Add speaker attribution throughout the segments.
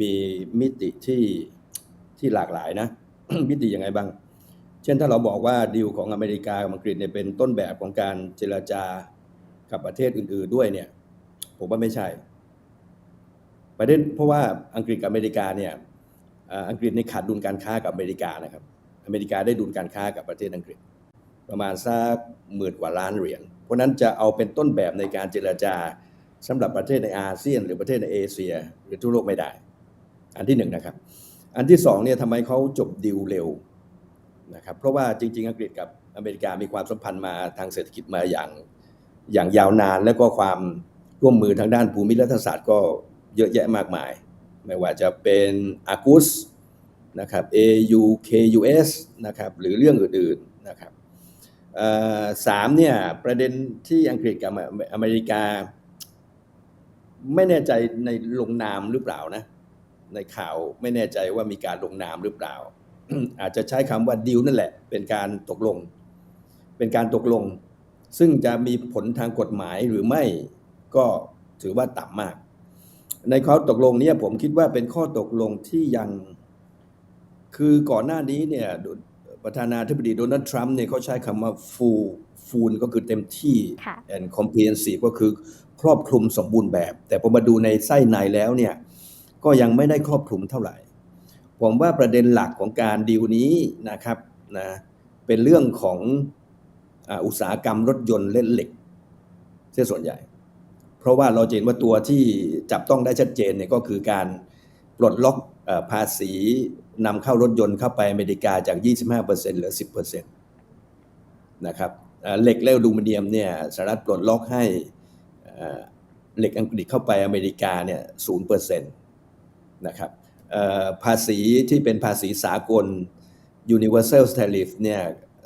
Speaker 1: มีมิติที่ที่หลากหลายนะ มิติยังไงบ้าง เช่นถ้าเราบอกว่าดีลของอเมริกากับอังกฤษเนี่ยเป็นต้นแบบของการเจรจากับประเทศอื่น ๆด้วยเนี่ย ผมว่าไม่ใช่ ประเด็นเพราะว่าอังกฤษกับอเมริกาเนี่ยอังกฤษในขาดดุลการค้ากับอเมริกานะครับ อเมริกาได้ดุลการค้ากับประเทศอังกฤษ ประมาณสักหมื่นกว่าล้านเหรียญ เพราะฉะนั้นจะเอาเป็นต้นแบบในการเจรจาสำหรับประเทศในอาเซียน หรือประเทศในเอเชีย หรือทั่วโลกไม่ได้ อันที่หนึ่งนะครับ อันที่สองเนี่ยทำไมเขาจบดีลเร็วนะครับ เพราะว่าจริง ๆ อังกฤษกับอเมริกามีความสัมพันธ์มาทางเศรษฐกิจมาอย่างอย่างยาวนาน แล้วก็ความร่วมมือทางด้านภูมิรัฐศาสตร์ก็เยอะแยะมากมาย ไม่ว่าจะเป็นอากุสนะครับ AUKUS นะครับหรือเรื่องอื่นๆนะครับสามเนี่ยประเด็นที่อังกฤษกับอเมริกา ไม่แน่ใจในลงนามหรือเปล่านะ ในข่าวไม่แน่ใจว่ามีการลงนามหรือเปล่า อาจจะใช้คำว่าดีลนั่นแหละ เป็นการตกลง เป็นการตกลง ซึ่งจะมีผลทางกฎหมายหรือไม่ก็ถือว่าต่ำมาก ในข้อตกลงเนี้ผมคิดว่าเป็นข้อตกลงที่ยังคือก่อนหน้านี้เนี่ยประธานาธิบดีโดนัลด์ทรัมป์เนี่ยเขาใช้คำว่า full full ก็คือเต็มที่
Speaker 2: ค่ะ
Speaker 1: and comprehensive ก็คือครอบคลุมสมบูรณ์แบบ แต่พอมาดูในไส้ในแล้วเนี่ย ก็ยังไม่ได้ครอบคลุมเท่าไหร่ ผมว่าประเด็นหลักของการดีลนี้นะครับนะเป็นเรื่องของอุตสาหกรรมรถยนต์เล่นเหล็กเสียส่วนใหญ่ เพราะว่าเราเห็นว่าตัวที่จับต้องได้ชัดเจนเนี่ยก็คือการปลดล็อกภาษีนำเข้ารถยนต์เข้าไปอเมริกาจาก 25%เหลือ 10%นะครับเหล็กและอลูมิเนียมเนี่ยสหรัฐปลดล็อกให้เหล็กอังกฤษเข้าไปอเมริกาเนี่ย0%นะครับเอ่อภาษีที่เป็นภาษีสากล universal tariff เนี่ย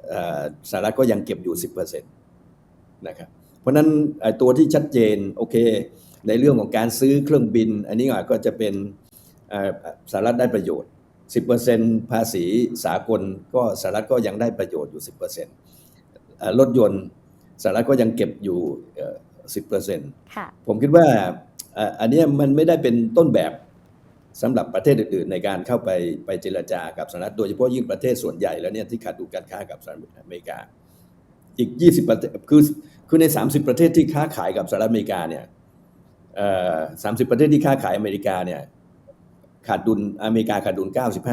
Speaker 1: เอ่อสหรัฐก็ยังเก็บอยู่ 10%นะครับเพราะฉะนั้นไอ้ตัวที่ชัดเจนโอเค ในเรื่องของการซื้อเครื่องบิน อันนี้อาจก็จะเป็นเอ่อสหรัฐได้ประโยชน์ 10%ภาษีสากลก็สหรัฐก็ยังได้ประโยชน์อยู่ 10%เอ่อรถยนต์สหรัฐก็ยังเก็บอยู่เอ่อ10%
Speaker 2: ค่ะ
Speaker 1: ผมคิดว่าเอ่ออันเนี้ยมันไม่ได้เป็นต้นแบบ สำหรับประเทศอื่นๆ ในการเข้าไปไปเจรจากับสหรัฐโดยเฉพาะยิ่งประเทศส่วนใหญ่แล้วเนี่ยที่ขาดดุลการค้ากับสหรัฐอเมริกา อีก 20 ประเทศคือคือใน 30 ประเทศที่ค้าขายกับสหรัฐอเมริกาเนี่ยเอ่อ30ประเทศที่ค้าขายอเมริกาเนี่ยขาดดุลอเมริกาขาดดุล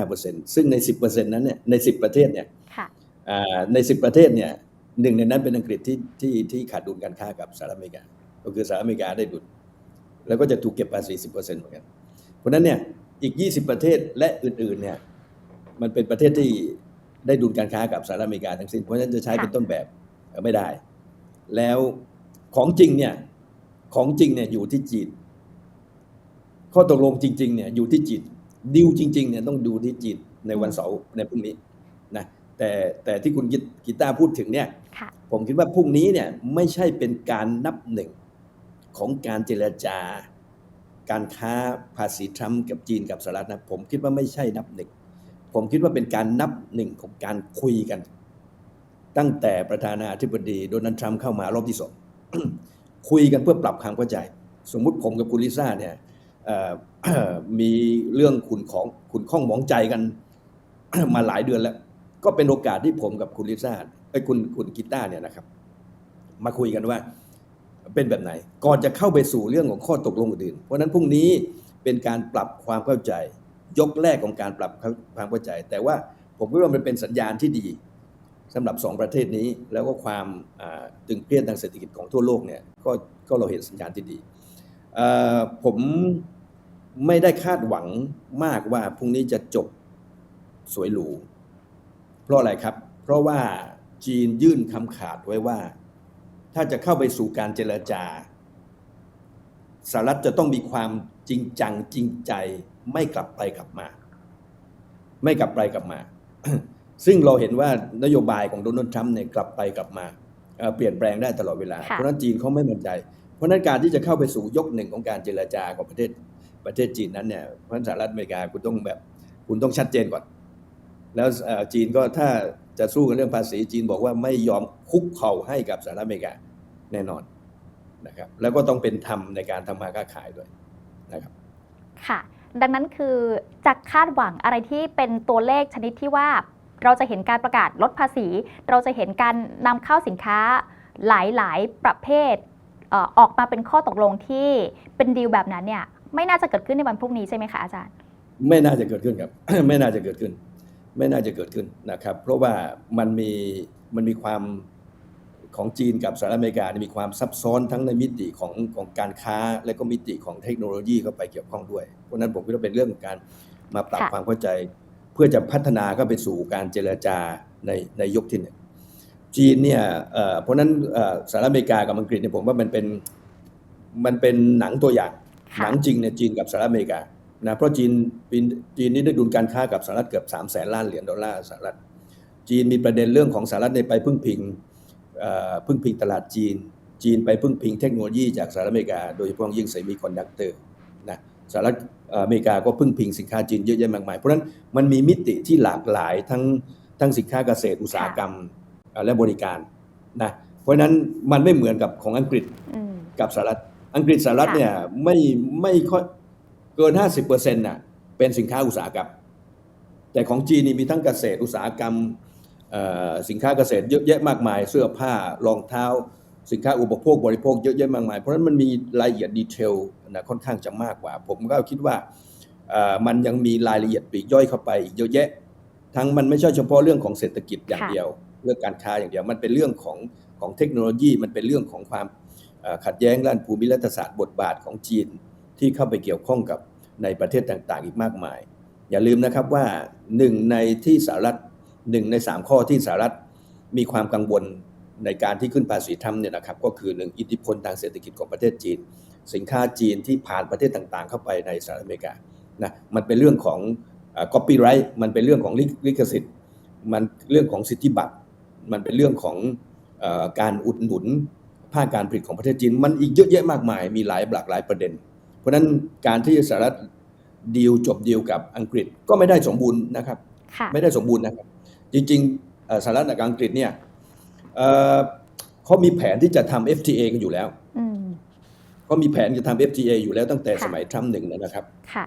Speaker 1: 95%ซึ่งใน 10%นั้นเนี่ยใน 10 ประเทศเนี่ยใน 10 ประเทศเนี่ยหนึ่งในนั้นเป็นอังกฤษที่ที่ที่ขาดดุลการค้ากับสหรัฐอเมริกา ก็คือสหรัฐอเมริกาได้ดุลแล้วก็จะถูกเก็บภาษี 10%เหมือนกัน เพราะฉะนั้นเนี่ยอีก 20 ประเทศและอื่นๆเนี่ยมันเป็นประเทศที่ได้ดุลการค้ากับสหรัฐอเมริกาทั้งสิ้นเพราะฉะนั้นจะใช้เป็นต้นแบบเอ่อไม่ได้ แล้วของจริงเนี่ยของจริงเนี่ยอยู่ที่จีนข้อตกลงจริงๆเนี่ยอยู่ที่จีนดิวจริงๆเนี่ยต้องดูที่จีนในวันเสาร์ในพรุ่งนี้นะแต่แต่ที่คุณกีตาร์พูดถึงเนี่ย
Speaker 2: ค่ะ
Speaker 1: ผมคิดว่าพรุ่งนี้เนี่ยไม่ใช่เป็นการนับหนึ่งของการเจรจา การค้าภาษีทรัมป์กับจีนกับสหรัฐนะผมคิดว่าไม่ใช่นับหนึ่งผมคิดว่าเป็นการนับหนึ่งของการคุยกัน ตั้งแต่ประธานาธิบดีโดนัลด์ทรัมป์เข้ามารอบที่สองคุยกันเพื่อปรับความเข้าใจ สมมุติผมกับคุณลิซ่าเนี่ยมีเรื่องขุนของขุนข้องหมองใจกันมาหลายเดือนแล้ว ก็เป็นโอกาสที่ผมกับคุณลิซ่าไอ้คุณคุณกีตาร์เนี่ยนะครับ มาคุยกันว่า เป็นแบบไหน ก่อนจะเข้าไปสู่เรื่องของข้อตกลงอื่นเพราะนั้นพรุ่งนี้เป็นการปรับความเข้าใจ ยกแรกของการปรับความเข้าใจ แต่ว่าผมคิดว่ามันเป็นสัญญาณที่ดีสำหรับสองประเทศนี้ แล้วก็ความตึงเครียดทางเศรษฐกิจของทั่วโลกเนี่ยก็ก็เราเห็นสัญญาณที่ดีผมไม่ได้คาดหวังมากว่าพรุ่งนี้จะจบสวยหรู เพราะอะไรครับ เพราะว่าจีนยื่นคำขาดไว้ว่า ถ้าจะเข้าไปสู่การเจรจาสหรัฐจะต้องมีความจริงจังจริงใจ ไม่กลับไปกลับมา ไม่กลับไปกลับมา ซึ่งเราเห็นว่านโยบายของโดนัลด์ทรัมป์เนี่ยกลับไปกลับมาเอ่อเปลี่ยนแปลงได้ตลอดเวลา
Speaker 2: ค่ะ
Speaker 1: เพราะฉะนั้นจีนเขาไม่มั่นใจ เพราะฉะนั้นการที่จะเข้าไปสู่ยกหนึ่งของการเจรจาของประเทศประเทศจีนนั้นเนี่ยเพราะฉะนั้นสหรัฐอเมริกาคุณต้องแบบ คุณต้องชัดเจนก่อน แล้วเอ่อจีนก็ถ้าจะสู้กันเรื่องภาษีจีนบอกว่าไม่ยอมคุกเข่าให้กับสหรัฐอเมริกา แน่นอนนะครับ แล้วก็ต้องเป็นธรรมในการทำมาค้าขายด้วยนะครับ
Speaker 2: ค่ะ ดังนั้นคือจะคาดหวังอะไรที่เป็นตัวเลขชนิดที่ว่า เราจะเห็นการประกาศลดภาษี เราจะเห็นการนำเข้าสินค้าหลายๆ ประเภทเอ่อออกมาเป็นข้อตกลงที่เป็นดีลแบบนั้นเนี่ยไม่น่าจะเกิดขึ้นในวันพรุ่งนี้ใช่ไหมคะอาจารย์
Speaker 1: ไม่น่าจะเกิดขึ้นครับ ไม่น่าจะเกิดขึ้น ไม่น่าจะเกิดขึ้นนะครับ เพราะว่ามันมีมันมีความ ของจีนกับสหรัฐอเมริกาเนี่ยมีความซับซ้อนทั้งในมิติของของการค้า และก็มิติของเทคโนโลยีเข้าไปเกี่ยวข้องด้วย เพราะฉะนั้นผมคิดว่าเป็นเรื่องของการมาปรับ
Speaker 2: ค่ะ
Speaker 1: ความเข้าใจ เพื่อจะพัฒนาเข้าไปสู่การเจรจาในในยกที่หนึ่งจีนเนี่ยเอ่อเพราะฉะนั้นเอ่อสหรัฐอเมริกากับอังกฤษเนี่ยผมว่ามันเป็นมันเป็นหนังตัวอย่างห
Speaker 2: ค่ะ
Speaker 1: นังจริงเนี่ยจีนกับสหรัฐอเมริกานะเพราะจีนปีนจีนนี่ได้ดุลการค้ากับสหรัฐเกือบ3 0 0แสนล้านเหรียญดอลลาร์สหรัฐจีนมีประเด็นเรื่องของสหรัฐในยไปพึ่งพิงเอ่อ พึ่งพิงตลาดจีน จีนไปพึ่งพิงเทคโนโลยีจากสหรัฐอเมริกา โดยเฉพาะยิ่งเซมิคอนดักเตอร์นะสหรัฐเอ่ออเมริกาก็พึ่งพิงสินค้าจีนเยอะแยะมากมาย เพราะฉะนั้นมันมีมิติที่หลากหลายทั้งทั้งสินค้าเกษตรอุตสาหกรรมเอ่อและบริการนะเพราะฉะนั้นมันไม่เหมือนกับของอังกฤษ
Speaker 2: อืม
Speaker 1: กับสหรัฐอังกฤษสหรัฐ
Speaker 2: ค่ะ
Speaker 1: เนี่ยไม่ไม่ค่อยเกิน 50%น่ะเป็นสินค้าอุตสาหกรรมแต่ของจีนนี่มีทั้งเกษตรอุตสาหกรรมเอ่อ สินค้าเกษตรเยอะแยะมากมาย เสื้อผ้ารองเท้า สินค้าอุปโภคบริโภคเยอะแยะมากมาย เพราะฉะนั้นมันมีรายละเอียดดีเทลนะค่อนข้างจะมากกว่า ผมก็คิดว่าเอ่อมันยังมีรายละเอียดปลีกย่อยเข้าไปอีกเยอะแยะ ทั้งมันไม่ใช่เฉพาะเรื่องของเศรษฐกิจอย่าง
Speaker 2: ค่ะ
Speaker 1: เดียว เรื่องการค้าอย่างเดียวมันเป็นเรื่องของของเทคโนโลยีมันเป็นเรื่องของความเอ่อขัดแย้งด้านภูมิรัฐศาสตร์บทบาทของจีนที่เข้าไปเกี่ยวข้องกับในประเทศต่างๆ อีกมากมาย อย่าลืมนะครับว่าหนึ่งในที่สหรัฐ หนึ่งในสามข้อที่สหรัฐมีความกังวลในการที่ขึ้นภาษีทำเนี่ยนะครับก็คือหนึ่งอิทธิพลทางเศรษฐกิจของประเทศจีน สินค้าจีนที่ผ่านประเทศต่างๆ เข้าไปในสหรัฐอเมริกานะมันเป็นเรื่องของก๊อปปี้ไรต์มันเป็นเรื่องของลิลิขสิทธิ์ มันเรื่องของสิทธิบัตร มันเป็นเรื่องของเออการอุดหนุนภาคการผลิตของประเทศจีน มันอีกเยอะแยะมากมายมีหลายหลากหลายประเด็น เพราะฉะนั้นการที่สหรัฐดีลจบดีลกับอังกฤษก็ไม่ได้สมบูรณ์นะครับ
Speaker 2: ค่ะ
Speaker 1: ไม่ได้สมบูรณ์นะครับ จริงๆเอ่อสหรัฐกับอังกฤษเนี่ยเอ่อเขามีแผนที่จะทำ FTA กันอยู่แล้ว
Speaker 2: อืม
Speaker 1: เขามีแผนจะทำ FTA อยู่แล้วตั้งแต่
Speaker 2: ค่ะ
Speaker 1: สมัยทรัมป์หนึ่งนะครับ
Speaker 2: ค่ะ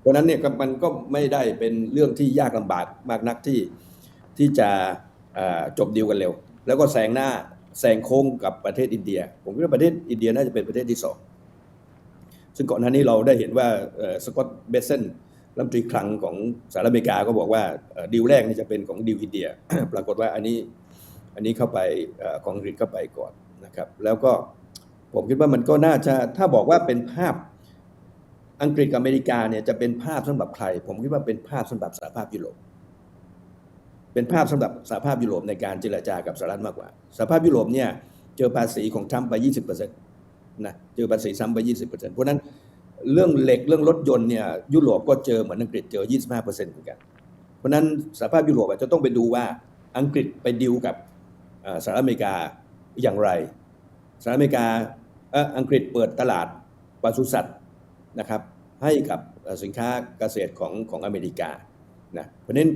Speaker 1: เพราะฉะนั้นเนี่ยก็มันก็ไม่ได้เป็นเรื่องที่ยากลำบากมากนักที่ที่จะเอ่อจบดีลกันเร็ว แล้วก็แซงหน้าแซงโค้งกับประเทศอินเดีย ผมคิดว่าประเทศอินเดียน่าจะเป็นประเทศที่สองซึ่งก่อนหน้านี้เราได้เห็นว่าสกอตเบเซน รัฐมนตรีคลังของสหรัฐอเมริกาก็บอกว่าดีลแรกนี่จะเป็นของดีลอินเดีย ปรากฏว่าอันนี้อันนี้เข้าไปอของอังกฤษเข้าไปก่อนนะครับ แล้วก็ผมคิดว่ามันก็น่าจะถ้าบอกว่าเป็นภาพอังกฤษกับอเมริกาเนี่ยจะเป็นภาพสำหรับใคร ผมคิดว่าเป็นภาพสำหรับสหภาพยุโรปเป็นภาพสำหรับสหภาพยุโรปในการเจรจากับสหรัฐมากกว่าสหภาพยุโรปเนี่ยเจอภาษีของทรัมป์ไป 20%นะเจอภาษีซ้ำไป 20%เพราะนั้น เรื่องเหล็กเรื่องรถยนต์เนี่ยยุโรปก็เจอเหมือนอังกฤษเจอ 25%เหมือนกัน เพราะนั้นสหภาพยุโรปอาจจะต้องไปดูว่าอังกฤษไปดิวกับสหรัฐอเมริกาอย่างไรสหรัฐอเมริกาอังกฤษเปิดตลาดปศุสัตว์นะครับให้กับสินค้าเกษตรของของอเมริกานะเพราะฉะนั้น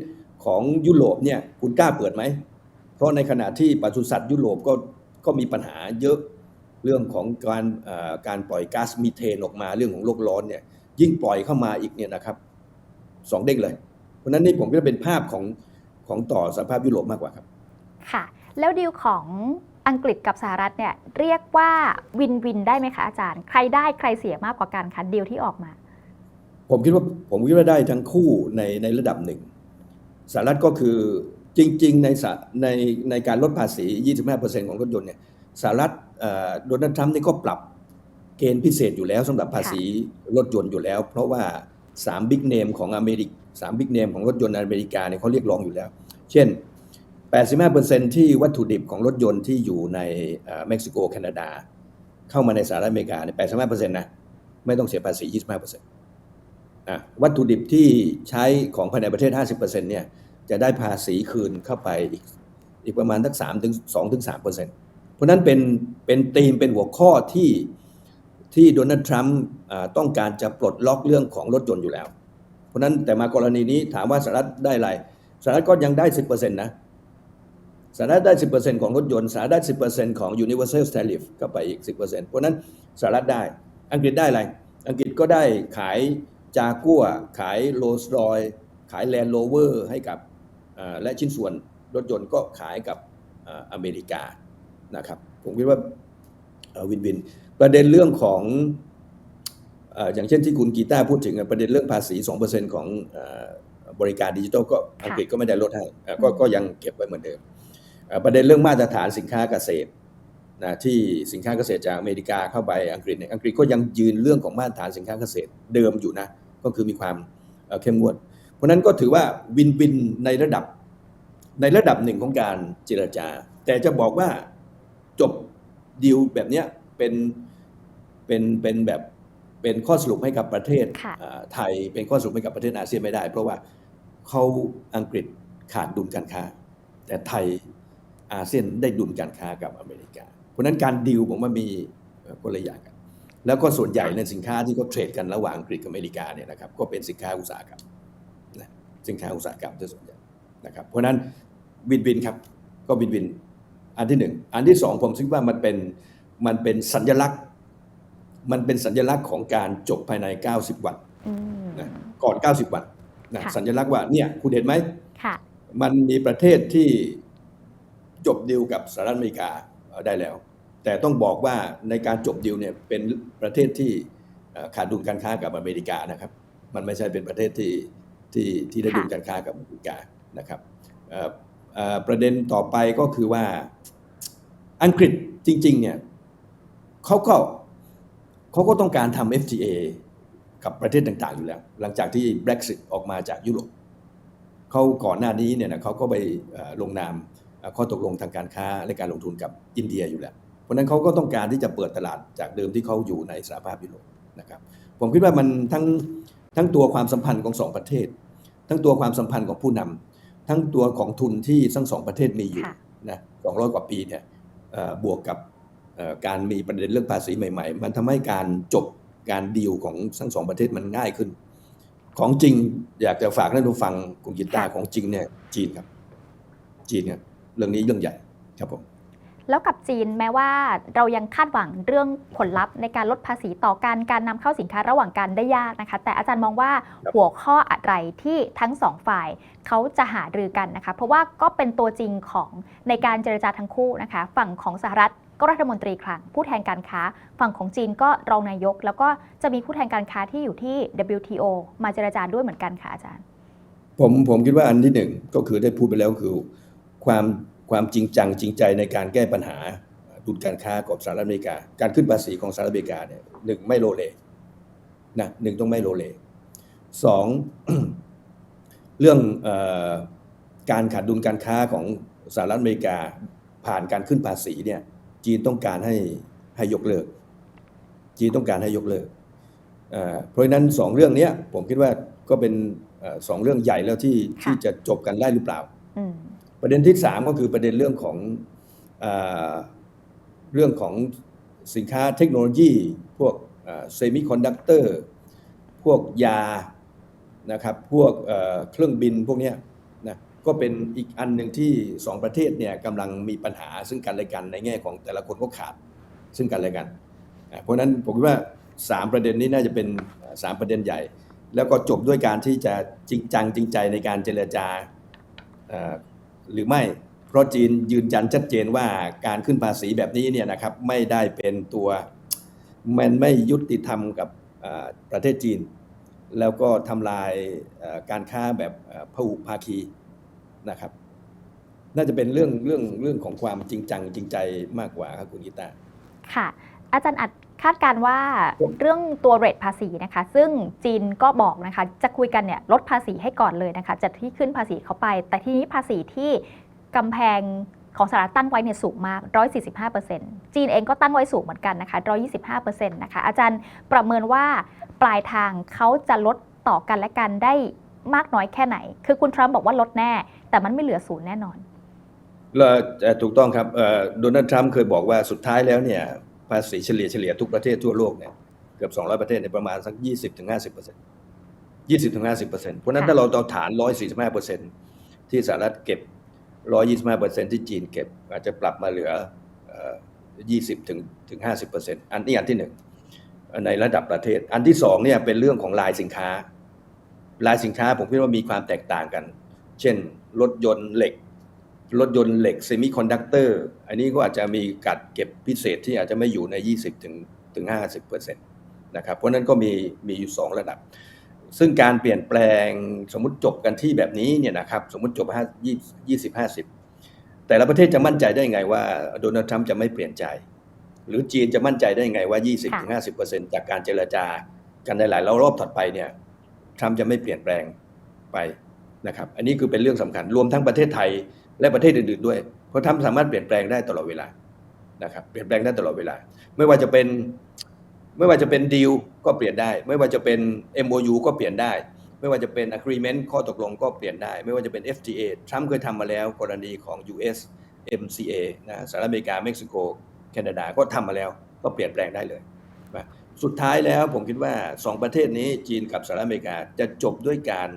Speaker 1: ของยุโรปเนี่ยคุณกล้าเปิดไหม เพราะในขณะที่ปศุสัตว์ยุโรปก็ก็มีปัญหาเยอะ เรื่องของการเอ่อการปล่อยก๊าซมีเทนออกมาเรื่องของโลกร้อนเนี่ยยิ่งปล่อยเข้ามาอีกเนี่ยนะครับสองเด้งเลย เพราะฉะนั้นนี่ผมก็เป็นภาพของของต่อสหภาพยุโรปมากกว่าครับ
Speaker 2: ค่ะ แล้วดีลของอังกฤษกับสหรัฐเนี่ยเรียกว่าวินวินได้ไหมคะอาจารย์ ใครได้ใครเสียมากกว่ากันคะดีลที่ออกมา
Speaker 1: ผมคิดว่าผมคิดว่าได้ทั้งคู่ในในระดับหนึ่งสหรัฐก็คือจริง ๆ ในสะในในการลดภาษี 25%ของรถยนต์เนี่ย สหรัฐโดนัลด์ทรัมป์นี่ก็ปรับเกณฑ์พิเศษอยู่แล้วสำหรับภาษีรถยนต์อยู่แล้ว เพราะว่า3บิ๊กเนมของอเมริกสามบิ๊กเนมของรถยนต์อเมริกาเนี่ยเขาเรียกร้องอยู่แล้ว เช่น 85%ที่วัตถุดิบของรถยนต์ที่อยู่ในเม็กซิโกแคนาดา เข้ามาในสหรัฐอเมริกาเนี่ย85%นะไม่ต้องเสียภาษี 25%อะวัตถุดิบที่ใช้ของภายในประเทศ 50%เนี่ยจะได้ภาษีคืนเข้าไปอีกอีกประมาณสัก3ถึง2ถึง3%เราะนั้นเป็นเป็นธีมเป็นหัวข้อที่ที่โดนัลด์ทรัมป์ต้องการจะปลดล็อกเรื่องของรถยนต์อยู่แล้ว เพราะนั้นแต่มากรณีนี้ถามว่าสหรัฐได้อะไรสหรัฐก็ยังได้ 10%นะสหรัฐได้ 10%ของรถยนต์สหรัฐได้ 10%ของ universal tariff เข้าไปอีก 10%เพราะนั้นสหรัฐได้ อังกฤษได้อะไร อังกฤษก็ได้ขายจากัวขายโรลส์รอยขายแลนด์โรเวอร์ให้กับและชิ้นส่วนรถยนต์ก็ขายกับอเมริกา นะครับ ผมคิดว่าวินวิน ประเด็นเรื่องของเอ่ออย่างเช่นที่คุณกีตาร์พูดถึงอะประเด็นเรื่องภาษี 2%ของเอ่อบริการดิจิทัลก็อังกฤษก็ไม่ได้ลดให้เอ่อก็ก็ยังเก็บไว้เหมือนเดิมเอ่อประเด็นเรื่องมาตรฐานสินค้าเกษตรนะที่สินค้าเกษตรจากอเมริกาเข้าไปอังกฤษเนี่ยอังกฤษก็ยังยืนเรื่องของมาตรฐานสินค้าเกษตรเดิมอยู่นะ ก็คือมีความเอ่อเข้มงวด เพราะฉะนั้นก็ถือว่าวินวินในระดับในระดับหนึ่งของการเจรจา แต่จะบอกว่า จบดีลแบบเนี้ยเป็นเป็นเป็นแบบเป็นข้อสรุปให้กับประเทศ
Speaker 2: ค่ะ
Speaker 1: อ่าไทยเป็นข้อสรุปให้กับประเทศอาเซียนไม่ได้ เพราะว่าเขาอังกฤษขาดดุลการค้า แต่ไทยอาเซียนได้ดุลการค้ากับอเมริกา เพราะฉะนั้นการดีลผมว่ามีเอ่อคนละอย่างกันแล้วก็ส่วนใหญ่ในยสินค้าที่เขาเทรดกันระหว่างอังกฤษกับอเมริกาเนี่ยนะครับก็เป็นสินค้าอุตสาหกรรมนะสินค้าอุตสาหกรรมจะส่วนใหญ่นะครับเพราะฉะนั้นวินวินครับก็วินวิน อันที่หนึ่งอันที่สองผมคิดว่ามันเป็นมันเป็นสัญลักษณ์ มันเป็นสัญลักษณ์ของการจบภายใน 90 วัน
Speaker 2: อืม
Speaker 1: นะก่อน 90 วันนะ
Speaker 2: ค่ะ
Speaker 1: สัญลักษณ์ว่าเนี่ยคุณเห็นไหม
Speaker 2: ค่ะ
Speaker 1: มันมีประเทศที่จบดีลกับสหรัฐอเมริกาเอ่อได้แล้ว แต่ต้องบอกว่าในการจบดีลเนี่ยเป็นประเทศที่เอ่อขาดดุลการค้ากับอเมริกานะครับ มันไม่ใช่เป็นประเทศที่ที่ที่ได้
Speaker 2: ค่ะ
Speaker 1: ดุลการค้ากับอเมริกานะครับเอ่อเอ่อ ประเด็นต่อไปก็คือว่าอังกฤษจริง ๆ เนี่ยเขาก็เขาก็ต้องการทำ FTA กับประเทศต่าง ๆ อยู่แล้ว หลังจากที่ Brexit ออกมาจากยุโรปเขาก่อนหน้านี้เนี่ยนะเขาก็ไปลงนามข้อตกลงทางการค้าและการลงทุนกับอินเดียอยู่แล้ว เพราะฉะนั้นเขาก็ต้องการที่จะเปิดตลาดจากเดิมที่เขาอยู่ในสหภาพยุโรปนะครับ ผมคิดว่ามันทั้งทั้งตัวความสัมพันธ์ของสองประเทศ ทั้งตัวความสัมพันธ์ของผู้นำ ทั้งตัวของทุนที่ทั้งสองประเทศมีอยู่
Speaker 2: ค่ะ
Speaker 1: นะสองร้อยกว่าปีเนี่ยเอ่อบวกกับเอ่อการมีประเด็นเรื่องภาษีใหม่ ๆ มันทำให้การจบการดีลของทั้งสองประเทศมันง่ายขึ้น ของจริงอยากจะฝากท่านผู้ฟังคุณกีตาร์
Speaker 2: ค่ะ
Speaker 1: ของจริงเนี่ยจีนครับ จีนครับเรื่องนี้เรื่องใหญ่ครับผม
Speaker 2: แล้วกับจีนแม้ว่าเรายังคาดหวังเรื่องผลลัพธ์ในการลดภาษีต่อการการนำเข้าสินค้าระหว่างกันได้ยากนะคะ แต่อาจารย์มองว่า
Speaker 1: ครับ
Speaker 2: หัวข้ออะไรที่ทั้งสองฝ่ายเขาจะหารือกันนะคะ เพราะว่าก็เป็นตัวจริงของในการเจรจาทั้งคู่นะคะ ฝั่งของสหรัฐก็รัฐมนตรีคลังผู้แทนการค้า ฝั่งของจีนก็รองนายก แล้วก็จะมีผู้แทนการค้าที่อยู่ที่ WTO มาเจรจาด้วยเหมือนกันค่ะอาจารย์
Speaker 1: ผมผมคิดว่าอันที่หนึ่งก็คือได้พูดไปแล้วคือ ความ ความจริงจังจริงใจในการแก้ปัญหาดุลการค้ากับสหรัฐอเมริกา การขึ้นภาษีของสหรัฐอเมริกาเนี่ยหนึ่งไม่โลเลนะหนึ่งต้องไม่โลเลสองเรื่องเออการขาดดุลการค้าของสหรัฐอเมริกาผ่านการขึ้นภาษีเนี่ย จีนต้องการให้ให้ยกเลิก จีนต้องการให้ยกเลิกเอ่อเพราะฉะนั้นสองเรื่องเนี้ยผมคิดว่าก็เป็นเอ่อสองเรื่องใหญ่แล้วที่
Speaker 2: ค่ะ
Speaker 1: ที่จะจบกันได้หรือเปล่า
Speaker 2: อืม
Speaker 1: ประเด็นที่สามก็คือประเด็นเรื่องของเอเรื่องของสินค้าเทคโนโลยี พวกเซมิคอนดักเตอร์พวกยานะครับพวกเครื่องบินพวกนี้นะก็เป็นอีกอันหนึ่งที่สองประเทศเนี่ยกำลังมีปัญหาซึ่งกันและกันในแง่ของแต่ละคนก็ขาดซึ่งกันและกันอะเพราะนั้นผมคิดว่าสามประเด็นนี้น่าจะเป็นเอ่อสามประเด็นใหญ่ แล้วก็จบด้วยการที่จะจริงจังจริงใจในการเจรจา หรือไม่ เพราะจีนยืนยันชัดเจนว่าการขึ้นภาษีแบบนี้เนี่ยนะครับไม่ได้เป็นตัวมันไม่ยุติธรรมกับประเทศจีน แล้วก็ทำลายการค้าแบบพหุภาคีนะครับ น่าจะเป็นเรื่องเรื่องเรื่องของความจริงจังจริงใจมากกว่าครับคุณกีตา
Speaker 2: ค่ะ อาจารย์อัดคาดการณ์ว่า
Speaker 1: ครับ
Speaker 2: เรื่องตัวเรทภาษีนะคะ ซึ่งจีนก็บอกนะคะ จะคุยกันเนี่ยลดภาษีให้ก่อนเลยนะคะจะที่ขึ้นภาษีเขาไป แต่ทีนี้ภาษีที่กำแพงของสหรัฐตั้งไว้เนี่ยสูงมาก 145%จีนเองก็ตั้งไว้สูงเหมือนกันนะคะ 125%นะคะ อาจารย์ประเมินว่าปลายทางเขาจะลดต่อกันและกันได้มากน้อยแค่ไหน คือคุณทรัมป์บอกว่าลดแน่ แต่มันไม่เหลือศูนย์แน่นอน
Speaker 1: แล้วเอ่อถูกต้องครับเอ่อโดนัลด์ทรัมป์เคยบอกว่าสุดท้ายแล้วเนี่ย ภาษีเฉลี่ยเฉลี่ยทุกประเทศทั่วโลกเนี่ยเกือบ 200 ประเทศในประมาณสัก 20ถึง50เปอร์เซ็นต์20ถึง50เปอร์เซ็นต์เพราะนั้นถ้าเราเอาฐาน145เปอร์เซ็นต์ที่สหรัฐเก็บ125เปอร์เซ็นต์ที่จีนเก็บ อาจจะปรับมาเหลือเอ่อ20ถึงถึง50เปอร์เซ็นต์อันนี้อันที่หนึ่งในระดับประเทศ อันที่สองเนี่ยเป็นเรื่องของลายสินค้าลายสินค้าผมคิดว่ามีความแตกต่างกัน เช่น รถยนต์เหล็ก รถยนต์เหล็กเซมิคอนดักเตอร์อันนี้ก็อาจจะมีกัดเก็บพิเศษที่อาจจะไม่อยู่ใน 20ถึงถึง50เปอร์เซ็นต์นะครับเพราะนั้นก็มีมีอยู่ 2 ระดับ ซึ่งการเปลี่ยนแปลงสมมติจบกันที่แบบนี้เนี่ยนะครับสมมติจบ5 20 50 แต่ละประเทศจะมั่นใจได้ไงว่าโดนัลด์ทรัมป์จะไม่เปลี่ยนใจ หรือจีนจะมั่นใจได้ไงว่า 20-50%จากการเจรจากันในหลายรอบถัดไปเนี่ยทรัมป์จะไม่เปลี่ยนแปลงไปนะครับ อันนี้คือเป็นเรื่องสำคัญ รวมทั้งประเทศไทย และประเทศอื่นๆด้วย เพราะทรัมสามารถเปลี่ยนแปลงได้ตลอดเวลานะครับเปลี่ยนแปลงได้ตลอดเวลา ไม่ว่าจะเป็นไม่ว่าจะเป็นดีลก็เปลี่ยนได้ ไม่ว่าจะเป็น MOU ก็เปลี่ยนได้ ไม่ว่าจะเป็น agreement ข้อตกลงก็เปลี่ยนได้ ไม่ว่าจะเป็น FTA ทรัมป์เคยทำมาแล้วกรณีของ US MCA นะสหรัฐอเมริกาเม็กซิโก แคนาดาก็ทำมาแล้ว ก็เปลี่ยนแปลงได้เลยนะสุดท้ายแล้วผมคิดว่า 2 ประเทศนี้จีนกับสหรัฐอเมริกาจะจบด้วยการ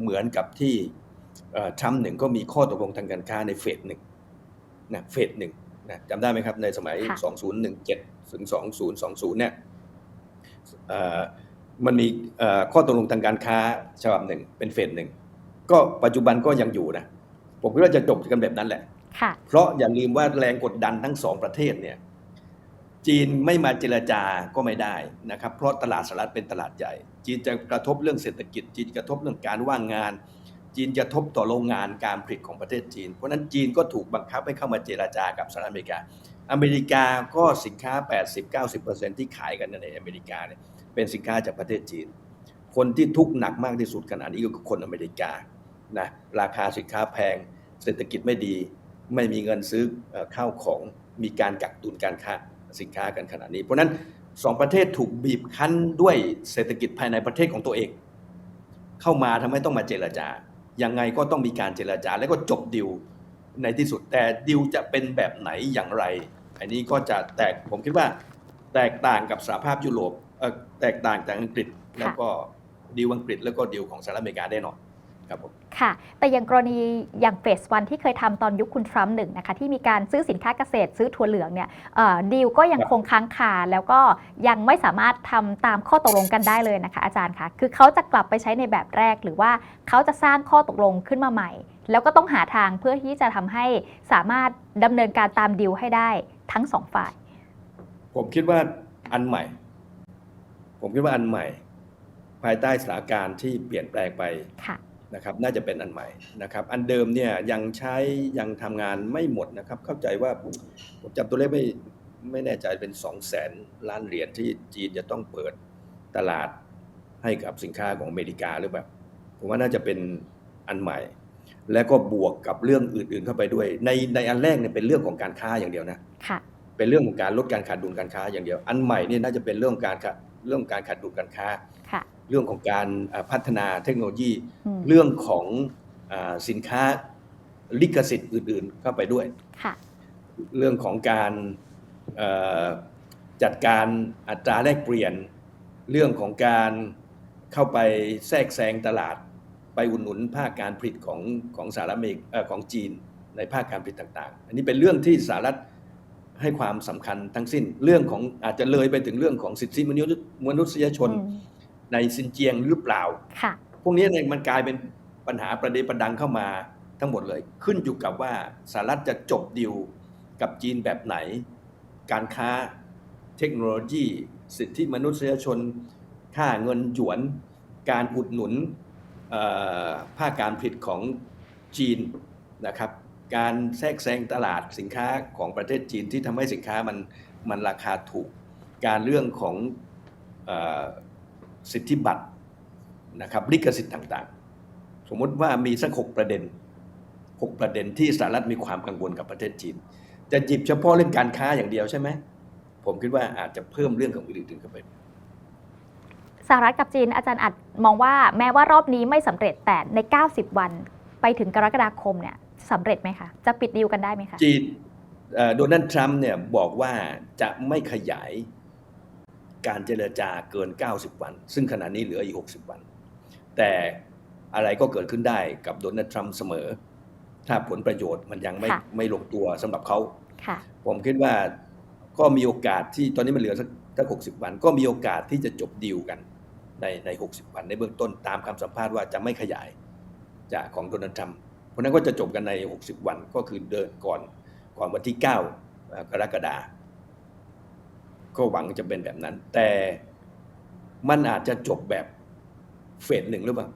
Speaker 1: เหมือนกับที่ ทรัมป์หนึ่งก็มีข้อตกลงทางการค้าในเฟสหนึ่งนะเฟสหนึ่งนะจำได้ไหมครับในสมัย
Speaker 2: ค่ะ
Speaker 1: 2017 ถึง 2020 เนี่ยเอ่อมันมีเอ่อข้อตกลงทางการค้าฉบับหนึ่งเป็นเฟสหนึ่งก็ปัจจุบันก็ยังอยู่นะ ผมคิดว่าจะจบกันแบบนั้นแหละ
Speaker 2: ค่ะ
Speaker 1: เพราะอย่าลืมว่าแรงกดดันทั้งสองประเทศเนี่ยจีนไม่มาเจรจาก็ไม่ได้นะครับ เพราะตลาดสหรัฐเป็นตลาดใหญ่ จีนจะกระทบเรื่องเศรษฐกิจ จีนกระทบเรื่องการว่างงาน จีนจะทบต่อโรงงานการผลิตของประเทศจีน เพราะนั้นจีนก็ถูกบังคับให้เข้ามาเจราจากับสหรัฐอเมริกา อเมริกาก็สินค้า 80-90%ที่ขายกันในอเมริกาเนี่ยเป็นสินค้าจากประเทศจีน คนที่ทุกข์หนักมากที่สุดขณะนี้ก็คือคนอเมริกานะราคาสินค้าแพง เศรษฐกิจไม่ดี ไม่มีเงินซื้อข้าวของมีการกักตุนการค้าสินค้ากันขนาดนี้ เพราะฉะนั้นสองประเทศถูกบีบคั้นด้วยเศรษฐกิจภายในประเทศของตัวเอง เข้ามาทำให้ต้องมาเจรจา ยังไงก็ต้องมีการเจรจาแล้วก็จบดิวในที่สุดแต่ดิวจะเป็นแบบไหนอย่างไร อันนี้ก็จะแตกผมคิดว่า แตกต่างกับสหภาพยุโรปแตกต่างจากอังกฤษแล้วก็ดิวอังกฤษแล้วก็ดิวของสหรัฐอเมริกาแน่นอน ครับผม
Speaker 2: ค่ะ แต่อย่างกรณีอย่างเฟสวันที่เคยทำตอนยุคคุณทรัมป์หนึ่งนะคะที่มีการซื้อสินค้าเกษตรซื้อถั่วเหลืองเนี่ยเอ่อดีลก็ยัง
Speaker 1: ครับ
Speaker 2: คงค้างคาแล้วก็ยังไม่สามารถทำตามข้อตกลงกันได้เลยนะคะอาจารย์คะคือเขาจะกลับไปใช้ในแบบแรกหรือว่าเขาจะสร้างข้อตกลงขึ้นมาใหม่ แล้วก็ต้องหาทางเพื่อที่จะทำให้สามารถดำเนินการตามดีลให้ได้ทั้งสองฝ่าย
Speaker 1: ผมคิดว่าอันใหม่ ผมคิดว่าอันใหม่ ภายใต้สถานการณ์ที่เปลี่ยนแปลงไป
Speaker 2: ค่ะ
Speaker 1: นะครับน่าจะเป็นอันใหม่นะครับอันเดิมเนี่ยยังใช้ยังทำงานไม่หมดนะครับเข้าใจว่าผมจำตัวเลขไม่ไม่แน่ใจเป็นสองแสนล้านเหรียญที่จีนจะต้องเปิดตลาดให้กับสินค้าของอเมริกาหรือเปล่าผมว่าน่าจะเป็นอันใหม่ และก็บวกกับเรื่องอื่น ๆ เข้าไปด้วย ในในอันแรกเนี่ยเป็นเรื่องของการค้าอย่างเดียวนะ
Speaker 2: ค่ะ
Speaker 1: เป็นเรื่องของการลดการขาดดุลการค้าอย่างเดียว อันใหม่เนี่ยน่าจะเป็นเรื่องการขาด เรื่องการขาดดุลการค้า
Speaker 2: ค่ะ
Speaker 1: เรื่องของการอ่าพัฒนาเทคโนโลยี
Speaker 2: อืม
Speaker 1: เรื่องของอาสินค้าลิขสิทธิ์อื่น ๆ เข้าไปด้วย
Speaker 2: ค่ะ
Speaker 1: เรื่องของการเอ่อจัดการอัตราแลกเปลี่ยน เรื่องของการเข้าไปแทรกแซงตลาด ไปอุดหนุนภาคการผลิตของของสหรัฐอเมริกเอ่อของจีนในภาคการผลิตต่าง ๆ อันนี้เป็นเรื่องที่สหรัฐ ให้ความสำคัญทั้งสิ้น เรื่องของอาจจะเลยไปถึงเรื่องของสิทธิมนุษยมนุษยชน
Speaker 2: อืม
Speaker 1: ในซินเจียงหรือเปล่า
Speaker 2: ค่ะ
Speaker 1: พวกนี้เนี่ยมันกลายเป็นปัญหาประเด็นประดังเข้ามาทั้งหมดเลย ขึ้นอยู่กับว่าสหรัฐจะจบดิวกับจีนแบบไหน การค้าเทคโนโลยี สิทธิมนุษยชน ค่าเงินหยวน การอุดหนุนเอ่อภาคการผลิตของจีนนะครับ การแทรกแซงตลาดสินค้าของประเทศจีนที่ทำให้สินค้ามันมันราคาถูก การเรื่องของอสิทธิบัตรนะครับลิขสิทธิ์ต่างๆ สมมติว่ามีสักหกประเด็นหกประเด็นที่สหรัฐมีความกังวลกับประเทศจีน จะหยิบเฉพาะเรื่องการค้าอย่างเดียวใช่ไหมผมคิดว่าอาจจะเพิ่มเรื่องของอื่นๆเข้าไป
Speaker 2: สหรัฐกับจีนอาจารย์อัดมองว่าแม้ว่ารอบนี้ไม่สำเร็จแต่ใน 90 วันไปถึงกรกฎาคมเนี่ย สำเร็จไหมคะจะปิดดีลกันได้ไหมคะ
Speaker 1: จีนเอ่อโดนัลด์ทรัมป์เนี่ยบอกว่าจะไม่ขยายการเจรจาเกิน 90 วัน ซึ่งขณะนี้เหลืออีก 60 วัน แต่อะไรก็เกิดขึ้นได้กับโดนัลด์ทรัมป์เสมอ ถ้าผลประโยชน์มันยังไม่
Speaker 2: ค่ะ
Speaker 1: ไม่ลงตัวสำหรับเขา
Speaker 2: ค่ะ
Speaker 1: ผมคิดว่าก็มีโอกาสที่ตอนนี้มันเหลือสักถ้า60วัน ก็มีโอกาสที่จะจบดีลกันในใน60วันในเบื้องต้นตามคำสัมภาษณ์ว่าจะไม่ขยายจากของโดนัลด์ทรัมป์ เพราะฉะนั้นก็จะจบกันใน 60 วันก็คือเดินก่อนก่อนวันที่9เอ่อกรกฎาคมก็หวังจะเป็นแบบนั้น แต่มันอาจจะจบแบบเฟสหนึ่งหรือเปล่า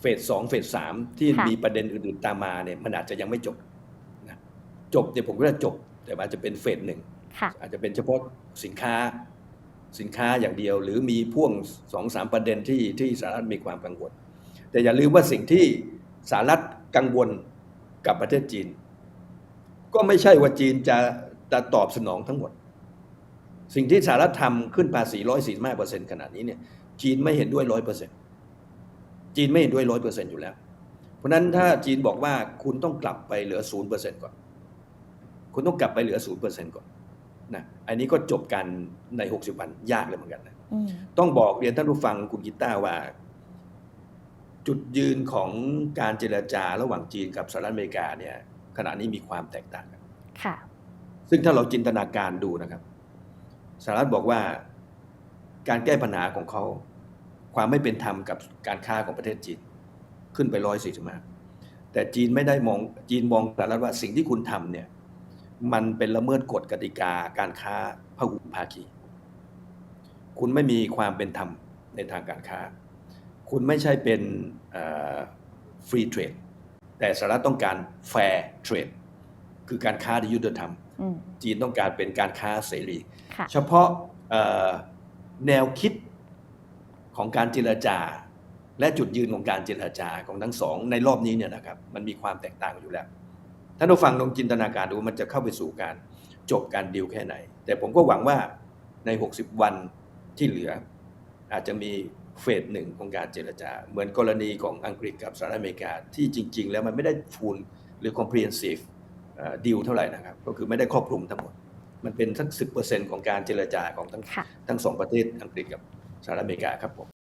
Speaker 1: เฟสสองเฟสสามที่
Speaker 2: ค่ะ
Speaker 1: มีประเด็นอื่นๆตามมาเนี่ยมันอาจจะยังไม่จบนะจบเนี่ยผมก็จะจบ แต่ว่าจะเป็นเฟสหนึ่ง
Speaker 2: ค่ะ
Speaker 1: อาจจะเป็นเฉพาะสินค้าสินค้าอย่างเดียว หรือมีพ่วงสองสามประเด็นที่ที่สหรัฐมีความกังวลแต่อย่าลืมว่าสิ่งที่ สหรัฐกังวลกับประเทศจีน ก็ไม่ใช่ว่าจีนจะจะตอบสนองทั้งหมด สิ่งที่สหรัฐทำขึ้นภาษีร้อยสี่ห้าเปอร์เซ็นขนาดนี้เนี่ยจีนไม่เห็นด้วยร้อยเปอร์เซ็นจีนไม่เห็นด้วยร้อยเปอร์เซ็นอยู่แล้ว เพราะฉะนั้นถ้าจีนบอกว่าคุณต้องกลับไปเหลือศูนย์เปอร์เซ็นก่อน คุณต้องกลับไปเหลือศูนย์เปอร์เซ็นก่อนนะอันนี้ก็จบกันในหกสิบวันยากเลยเหมือนกันนะ
Speaker 2: อืม
Speaker 1: ต้องบอกเรียนท่านผู้ฟังคุณกีตาร์ว่า จุดยืนของการเจรจาระหว่างจีนกับสหรัฐอเมริกาเนี่ยขณะนี้มีความแตกต่างกัน
Speaker 2: ค่ะ
Speaker 1: ซึ่งถ้าเราจินตนาการดูนะครับสหรัฐบอกว่าการแก้ปัญหาของเขาความไม่เป็นธรรมกับการค้าของประเทศจีน ขึ้นไปร้อยสี่สิบาแต่จีนไม่ได้มองจีนมองสหรัฐว่าสิ่งที่คุณทำเนี่ยมันเป็นละเมิดกฎกติกาการค้าพหุภาคี คุณไม่มีความเป็นธรรมในทางการค้า คุณไม่ใช่เป็นฟรีเทรดแต่สหรัฐต้องการแฟร์เทรดคือการค้าที่ยุติธรรม
Speaker 2: อืม
Speaker 1: จีนต้องการเป็นการค้าเสรี
Speaker 2: ค่ะ
Speaker 1: เฉพาะเอ่อแนวคิดของการเจรจา และจุดยืนของการเจรจาของทั้งสองในรอบนี้เนี่ยนะครับมันมีความแตกต่างอยู่แล้วท่านผู้ฟังลองจินตนาการดูว่ามันจะเข้าไปสู่การจบการดีลแค่ไหน แต่ผมก็หวังว่าใน 60 วันที่เหลือ อาจจะมี เฟสหนึ่งของการเจรจา เหมือนกรณีของอังกฤษกับสหรัฐอเมริกา ที่จริง ๆ แล้วมันไม่ได้ฟูลหรือ comprehensive ดีลเท่าไหร่นะครับ ก็คือไม่ได้ครอบคลุมทั้งหมด มันเป็นสักสิของการเจรจาของทั้ง
Speaker 2: ค่ะ
Speaker 1: ทั้งสองประเทศอังกฤษกับสหรัฐอเมริกาครับผม